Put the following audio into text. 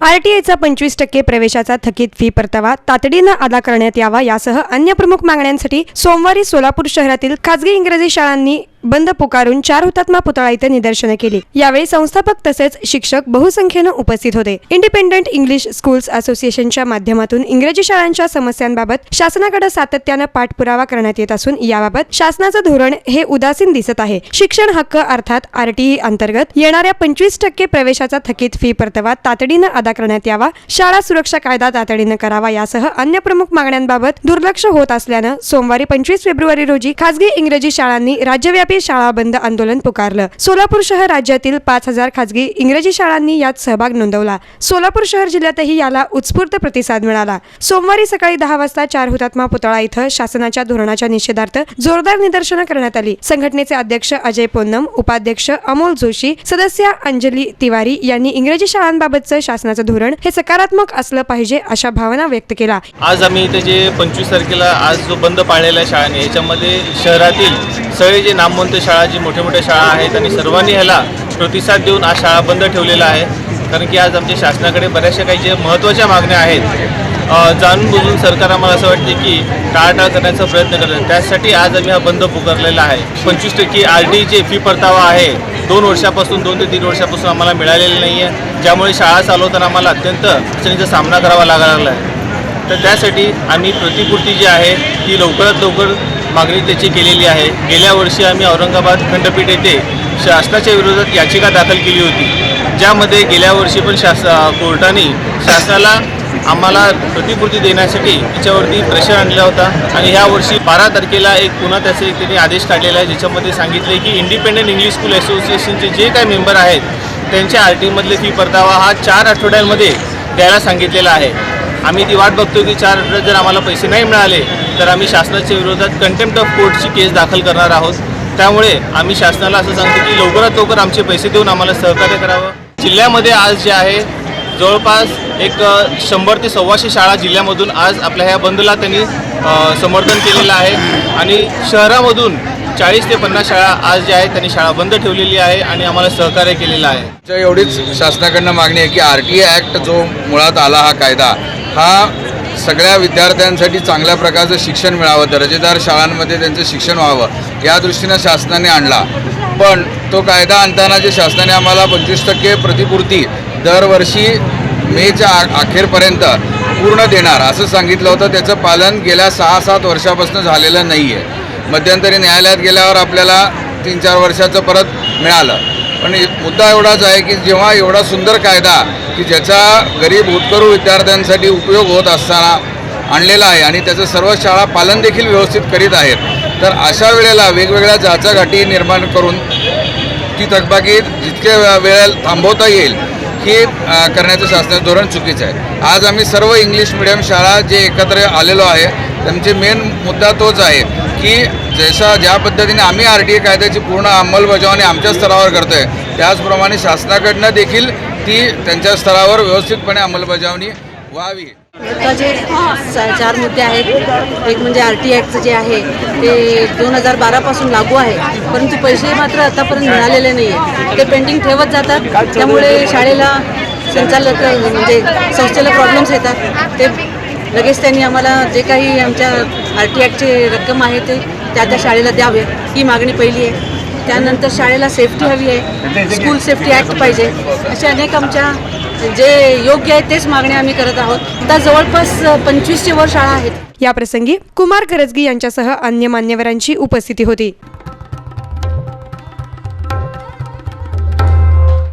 आरटीआयचा पंचवीस टक्के प्रवेशाचा थकीत फी परतावा तातडीनं अदा करण्यात यावा यासह अन्य प्रमुख मागण्यांसाठी सोमवारी सोलापूर शहरातील खासगी इंग्रजी शाळांनी बंद पुकारून चार हुतात्मा पुतळा इथे निदर्शनं केली. यावेळी संस्थापक तसेच शिक्षक बहुसंख्येनं उपस्थित होते. इंडिपेंडंट इंग्लिश स्कूल्स असोसिएशनच्या माध्यमातून इंग्रजी शाळांच्या समस्यांबाबत शासनाकडे सातत्यानं पाठपुरावा करण्यात येत असून याबाबत शासनाचं धोरण हे उदासीन दिसत आहे. शिक्षण हक्क अर्थात आरटीई अंतर्गत येणाऱ्या पंचवीस टक्के प्रवेशाचा थकीत फी परतावा तातडीनं अदा करण्यात यावा शाळा सुरक्षा कायदा तातडीनं करावा यासह अन्य प्रमुख मागण्यांबाबत दुर्लक्ष होत असल्यानं सोमवारी पंचवीस फेब्रुवारी रोजी खासगी इंग्रजी शाळांनी राज्यव्यापी इंग्रजी शाळा बंद आंदोलन पुकारलं. सोलापूर शहर राज्यातील पाच हजार खासगी इंग्रजी शाळांनी यात सहभाग नोंदवला. सोलापूर शहर जिल्ह्यातही याला उत्स्फूर्त प्रतिसाद मिळाला. सोमवारी सकाळी दहा वाजता चार हुतात्मा पुतळा इथं शासनाच्या धोरणाच्या निषेधार्थ जोरदार निदर्शनं करण्यात आली. संघटनेचे अध्यक्ष अजय पोन्नम उपाध्यक्ष अमोल जोशी सदस्य अंजली तिवारी यांनी इंग्रजी शाळांबाबतचं शासनाचं धोरण हे सकारात्मक असलं पाहिजे अशा भावना व्यक्त केला आज आम्ही इथे जे पंचवीस तारखेला आज जो बंद पाळलेल्या शाळांनी याच्यामध्ये शहरातील सगळे जे नाम नामवंत शाळा जी मोठ्या मोठ्या शाळा आहेत आणि सर्वांनी ह्याला प्रतिसाद देऊन आज शाळा बंद ठेवलेला आहे. कारण की आज आमच्या शासनाकडे बऱ्याचशा काही जे महत्त्वाच्या मागण्या आहेत जाणून बुजून सरकार आम्हाला असं वाटते की टाळाटाळ करण्याचा प्रयत्न करतात. त्यासाठी आज आम्ही हा बंद पुकारलेला आहे. पंचवीस टक्के आर डी जे फी परतावा आहे दोन वर्षापासून दोन ते तीन वर्षापासून आम्हाला मिळालेली नाही आहे ज्यामुळे शाळा चालवताना आम्हाला अत्यंत अडचणीचा सामना करावा लागला आहे तर त्यासाठी आम्ही प्रतिपूर्ती जी आहे ती लवकरात लवकर मागणी त्याची केलेली आहे. गेल्या वर्षी आम्ही औरंगाबाद खंडपीठ येथे शासनाच्या विरोधात याचिका दाखल केली होती. ज्यामध्ये गेल्या वर्षी पण शास कोर्टाने शासनाला आम्हाला प्रतिपूर्ती देण्यासाठी त्याच्यावरती प्रेशर आणला होता आणि ह्या वर्षी बारा तारखेला एक पुन्हा त्याचे त्यांनी आदेश काढलेला आहे. ज्याच्यामध्ये सांगितले की इंडिपेंडंट इंग्लिश स्कूल असोसिएशनचे जे काही मेंबर आहेत त्यांच्या आर टीमधले फी परतावा हा चार आठवड्यांमध्ये द्यायला सांगितलेला आहे. आम्ही ती वाट बघतो की चार आठवड्यात जर आम्हाला पैसे नाही मिळाले तर आम्ही शासनाच्या विरोधात कंटेम्प्ट ऑफ कोर्टची केस दाखल करणार आहोत. त्यामुळे आम्ही शासनाला असं सांगतो की लवकरात लवकर आमचे पैसे देऊन आम्हाला सहकार्य करावं. जिल्ह्यामध्ये आज जे आहे जवळपास एक शंभर ते सव्वाशे शाळा जिल्ह्यामधून आज आपल्या ह्या बंदला त्यांनी समर्थन केलेलं आहे. आणि शहरामधून चाळीस ते पन्नास शाळा आज जे आहे त्यांनी शाळा बंद ठेवलेली आहे आणि आम्हाला सहकार्य केलेलं आहे. एवढीच शासनाकडनं मागणी आहे की आर टी ॲक्ट जो मुळात आला हा कायदा हा सगळ्या विद्यार्थ्यांसाठी चांगल्या प्रकारचं शिक्षण मिळावं दर्जेदार शाळांमध्ये त्यांचं शिक्षण व्हावं या दृष्टीनं शासनाने आणला. पण तो कायदा आणताना जे शासनाने आम्हाला पंचवीस टक्के प्रतिपूर्ती दरवर्षी मेच्या आ- अखेरपर्यंत पूर्ण देणार असं सांगितलं होतं. त्याचं पालन गेल्या सहा सात वर्षापासून झालेलं नाही आहे मध्यंतरी न्यायालयात गेल्यावर आपल्याला तीन चार वर्षाचं परत मिळालं. पण मुद्दा एवढाच आहे की जेव्हा एवढा सुंदर कायदा की ज्याचा गरीब उत्करू विद्यार्थ्यांसाठी उपयोग होत असताना आणलेला आहे आणि त्याचं सर्व शाळा पालन देखील व्यवस्थित करीत आहेत तर अशा वेळेला वेगवेगळ्या जाचाघाटी निर्माण करून ती थकबाकी जितके वे- वेळ थांबवता येईल हे करण्याचं शासनाचं धोरण चुकीचं आहे. आज आम्ही सर्व इंग्लिश मिडियम शाळा जे एकत्र आलेलो आहे त्यांचे मेन मुद्दा तोच आहे की जसा ज्या पद्धतीने आम्ही आर टी ए कायद्याची पूर्ण अंमलबजावणी आमच्या स्तरावर करतो आहे त्याचप्रमाणे शासनाकडनं देखील ती त्यांच्या स्तरावर व्यवस्थितपणे अंमलबजावणी व्हावी. आताचे चार मुद्दे आहेत एक म्हणजे आर टी ॲक्टचं जे आहे ते दोन हजार बारापासून लागू आहे परंतु पैसे मात्र आतापर्यंत मिळालेले नाही आहे ते पेंडिंग ठेवत जातात त्यामुळे शाळेला संचालक म्हणजे संस्थेला प्रॉब्लेम्स येतात. ते लगेच त्यांनी आम्हाला जे काही आमच्या आर टी ॲक्टची रक्कम आहे ते त्या त्या शाळेला द्यावे. ही मागणी पहिली आहे. त्यानंतर शाळेला सेफ्टी हवी आहे. स्कूल सेफ्टी ॲक्ट पाहिजे. असे अनेक आमच्या जे योग्य आहे तेच मागण्या आम्ही करत आहोत. आता जवळपास पंचवीसशे वर शाळा आहेत. याप्रसंगी कुमार करजगी यांच्यासह अन्य मान्यवरांची उपस्थिती होती.